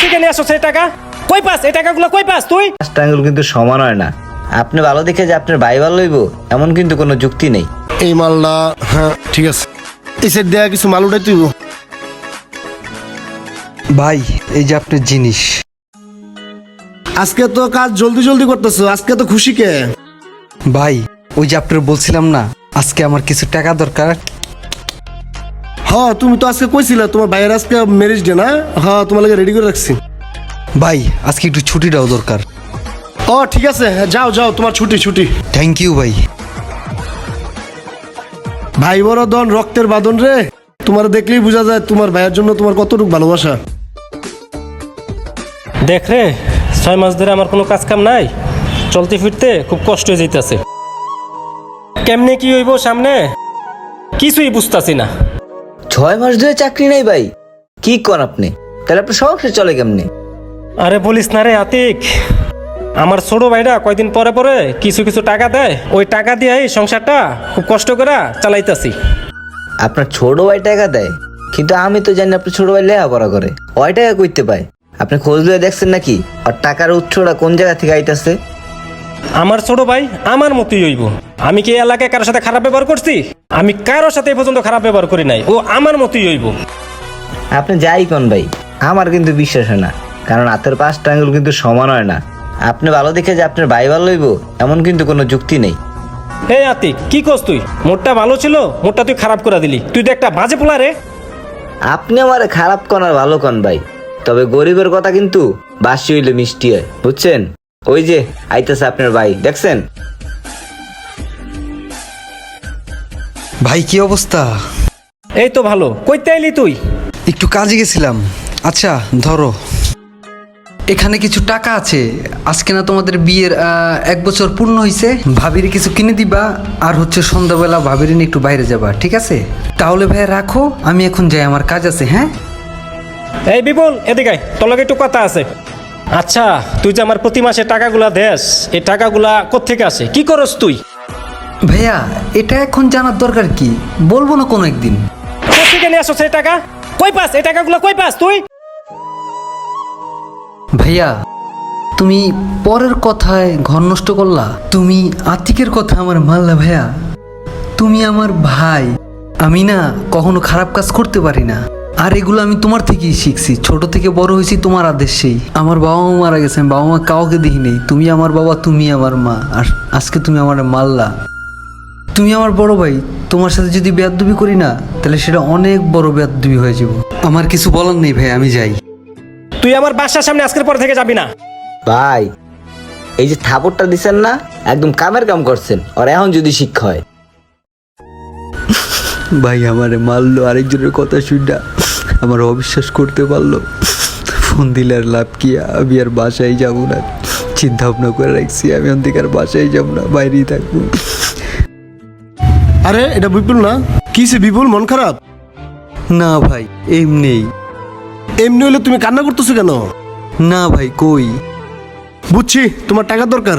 থেকে নিয়ে আসো সেই টাকা। কই পাস? এই টাকাগুলো কই পাস তুই? পাঁচটা আঙ্গুল কিন্তু সমান হয় না। আপনি ভালো দেখে যে আপনার ভাই ভালো হইব এমন কিন্তু কোনো যুক্তি নেই। এই মালটা হ্যাঁ ঠিক আছে। এই সেট দেয়া কিছু মাল উঠাই তুই ভাই এই যে আপনার জিনিস। আজকে তো কাজ জলদি জলদি করতেছো আজকে তো খুশি কে? ভাই ওই যে আপনার বলছিলাম না আজকে আমার কিছু টাকা দরকার হ্যাঁ তুমি তো আজকে কইছিলে তোমার ভাইয়ের আজকে ম্যারেজ ডে না? হ্যাঁ তোমার লাগে রেডি করে রাখছি। ভাই আজকে একটু ছুটিটাও দরকার। ও ঠিক আছে যাও যাও তোমার ছুটি ছুটি। থ্যাংক ইউ ভাই। ভাই বড় দন রক্তের বাঁধন রে। তোমার দেখলেই বোঝা যায় তোমার ভাইয়ের জন্য তোমার কতটুকু ভালোবাসা। দেখ রে ছয় মাস ধরে আমার কোনো কাজ কাম নাই। চলতে ফিরতে খুব কষ্ট হয়ে যাইতেছে। কেমনে কি হইব সামনে? কিছুই বুঝতাছি না। ছয় মাস ধরে চাকরি নেই ভাই। কি কর আপনি? তাহলে আপনার সংসার চলে কেমনে? আরে বলিস না রে আতিক। আমার ছোট ভাইরা কয়দিন পরে পরে কিছু কিছু টাকা দেয় ওই টাকা দিয়ে এই সংসারটা খুব কষ্ট করে চালাইতাছি। আপনার ছোট ভাই টাকা দেয়? কিন্তু আমি তো জানি আপনার ছোট ভাই লেখাপড়া করে। ওই টাকা করতে পায়। আপনি খোঁজ দিয়ে দেখছেন নাকি? আর টাকার উৎসটা কোন জায়গা থেকে আইতাছে? আমার ছোট ভাই আমার মতোই হইব। আমি কি এলাকায় কারোর সাথে খারাপ ব্যবহার করছি? আমি কারোর সাথে এ পর্যন্ত খারাপ ব্যবহার করি নাই। ও আমার মতোই হইব। আপনি যাই কোন ভাই আমার কিন্তু বিশ্বাস হয় না। কারণ হাতের পাঁচটা আঙ্গুল কিন্তু সমান হয় না। আপনি ভালো দেখে যে আপনার ভাই ভালো হইব এমন কিন্তু কোনো যুক্তি নেই। হে আতিক কি করছ তুই? মোটটা ভালো ছিল মোটটা তুই খারাপ করে দিলি। তুই তো একটা বাজে পোলা রে। আপনি আমার খারাপ কন আর ভালো কন ভাই। তবে গরিবের কথা কিন্তু বাসি হইলে মিষ্টি হয় বুঝছেন? ওই যে আইতেছে আপনার ভাই দেখছেন? ভাই কি অবস্থা? এই তো ভালো। কইতে এলি তুই? একটু কাজে গেছিলাম। আচ্ছা ধরো। এখানে কিছু টাকা আছে। আজকে না তোমাদের বিয়ের আহ, এক বছর পূর্ণ হয়েছে ভাবির কিছু কিনে দিবা আর হচ্ছে সন্ধ্যাবেলা ভাবির নিয়ে একটু বাইরে যাবা ঠিক আছে? তাহলে ভাই রাখো আমি এখন যাই আমার কাজ আছে হ্যাঁ? এই বিপুল এদিকে আয়, তোর লগে একটু কথা আছে। আচ্ছা তুই যে আমার প্রতি মাসে টাকাগুলা দেস এই টাকাগুলা কোত্থেকে আসে? কি করস তুই? ভাইয়া এটা এখন জানার দরকার কি? বলব না কোনো একদিন। কোথেকে নিয়ে আসো সেই টাকা? কই পাস? এই টাকাগুলো কই পাস তুই? ভাইয়া তুমি পরের কথায় ঘর নষ্ট করলা? তুমি আতিকের কথা আমার মানলা ভাইয়া। তুমি আমার ভাই। আমি না কখনো খারাপ কাজ করতে পারি না। আর এগুলো আমি তোমার থেকেই শিখছি। ছোট থেকে বড় হয়েছি তোমার আদেশেই। আমার বাবা মা মারা গেছে বাবা মা কাউকে দেখি নেই তুমি আমার বাবা তুমি আমার মা। আর আজকে তুমি আমার মারলা। তুমি আমার বড় ভাই তোমার সাথে যদি বেয়াদবি করি না তাহলে সেটা অনেক বড় বেয়াদবি হয়ে যাব। আমার কিছু বলার নেই ভাই আমি যাই। তুই আমার বাসার সামনে আজকের পর থেকে যাবি না। ভাই এই যে থাপড়টা দিছেন না একদম কামের কাম করছেন আর এখন যদি শিক্ষা হয়। ভাই আমারে মারলো আরেকজনের কথা শুনটা আমার অবিশ্বাস করতে পারল। ফোন দিলে আর লাভ কি আমি আর বাসায় যাব না। চিন্তা ভাবনা করে রাখছি আমি অন্তিক আর বাসায় যাব না বাইরেই থাকব। আরে এটা বিপুল না? কিসে বিপুল? মন খারাপ? না ভাই এমনি এমনি হলে তুমি কান্না করতেছো কেন? না ভাই কই? বুঝছি তোমার টাকা দরকার।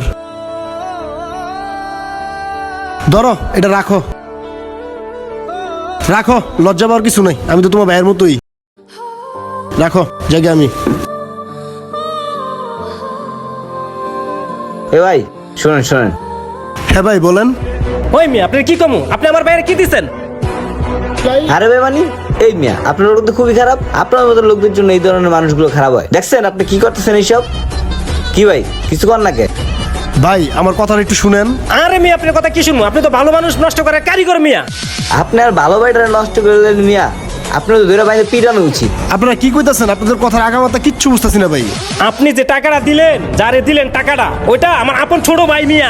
ধরো এটা রাখো। রাখো লজ্জা পাওয়ার কিছু নাই আমি তো তোমার ভাইয়ের মতোই। রাখো জায়গা আমি। এ ভাই শোনেন শোনেন। হ্যাঁ ভাই বলেন। ওই মেয়ে আপনি কি কমু? আপনি আমার বাইরে কি দিচ্ছেন আরে বেমানি এই মিয়া আপনার লোক তো খুবই খারাপ। আপনার মতো লোকদের জন্য এই ধরনের মানুষগুলো খারাপ হয়। দেখছেন আপনি কি করতেছেন এইসব? কি ভাই কিছু কর না কে? ভাই আমার কথাটা একটু শুনেন। আরে মেয়ে আপনার কথা কি শুনব? আপনি তো ভালো মানুষ নষ্ট করে কারিগর মিয়া। আপনি আর ভালো ভাইটা নষ্ট করে দিলেন মিয়া আপনার তো ধরে বাইরে পিটানো উচিত। আপনারা কি কইতাছেন? আপনাদের কথার আগামাতা কিচ্ছু বুঝতেছি না ভাই। আপনি যে টাকাটা দিলেন যারে দিলেন টাকাটা ওইটা আমার আপন ছোট ভাই মিয়া।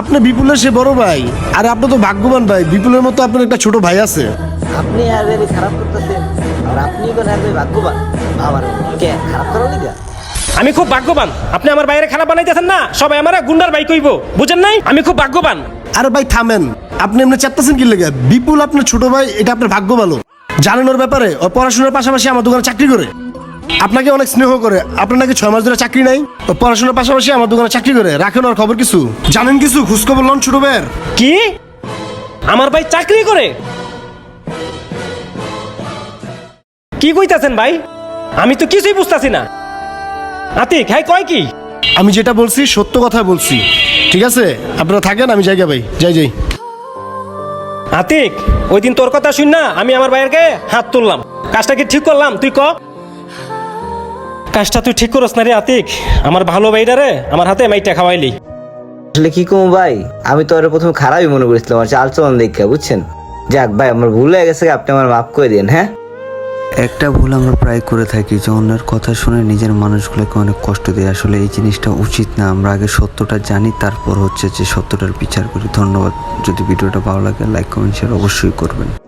আপনি বিপুলের সে বড় ভাই আর আপনি তো ভাগ্যবান ভাই বিপুলের মতো আপনার একটা ছোট ভাই আছে। আপনি আর এর খারাপ করতেছেন আর আপনি কোন আর ভাগ্যবান? আমার কে খারাপ করার লিগা আমি খুব ভাগ্যবান। আপনি আমার বাইরে খারাপ বানাইতেছেন না সবাই আমার গুন্ডার ভাই কইব। বুঝেন নাই? আমি খুব ভাগ্যবান। আরে ভাই থামেন। আপনি এমনি চাচ্ছেন কি লেগে? বিপুল আপনার ছোট ভাই এটা আপনার ভাগ্য ভালো। জানেন ওর ব্যাপারে ও পড়াশোনার পাশাপাশি আমার দোকানে চাকরি করে। আপনাকে অনেক স্নেহ করে। আপনার নাকি ছয় মাস ধরে চাকরি নাই? ও পড়াশোনার পাশাপাশি আমার দোকানে চাকরি করে রাখেন ওর খবর কিছু? জানেন কিছু? খোঁজখবর লন ছোট ভাইয়ের। কি? আমার ভাই চাকরি করে? কি কইতাছেন ভাই? আমি তো কিছুই বুঝতাছি না। আতিক হ্যাঁ কয় কি? আমি যেটা বলছি সত্য কথা বলছি। ঠিক আছে? আপনারা থাকেন আমি জায়গা ভাই। যাই যাই। আতিক ওই দিন তোর কথা শুন না আমি আমার ভাইয়েরকে হাত তুললাম। কাজটা কি ঠিক করলাম? তুই ক? কাজটা তুই ঠিক করস না রে আতিক? আমার ভালো ভাইটা রে আমার হাতে মাইটা খাওয়াইলি। আসলে কি কমু ভাই? আমি তো ওরা প্রথমে খারাপই মনে করেছিলাম আর চাল চলন দেখে বুঝছেন? যাক ভাই আমার ভুল হয়ে গেছে আপনি আমার মাফ করে দিন হ্যাঁ? একটা ভুল আমরা প্রায় করে থাকি যে অন্যের কথা শুনে নিজের মানুষগুলোকে অনেক কষ্ট দিই আসলে এই জিনিসটা উচিত না আমরা আগে সত্যটা জানি তারপর হচ্ছে যে সত্যটার বিচার করি। ধন্যবাদ। যদি ভিডিওটা ভালো লাগে লাইক কমেন্ট শেয়ার অবশ্যই করবেন।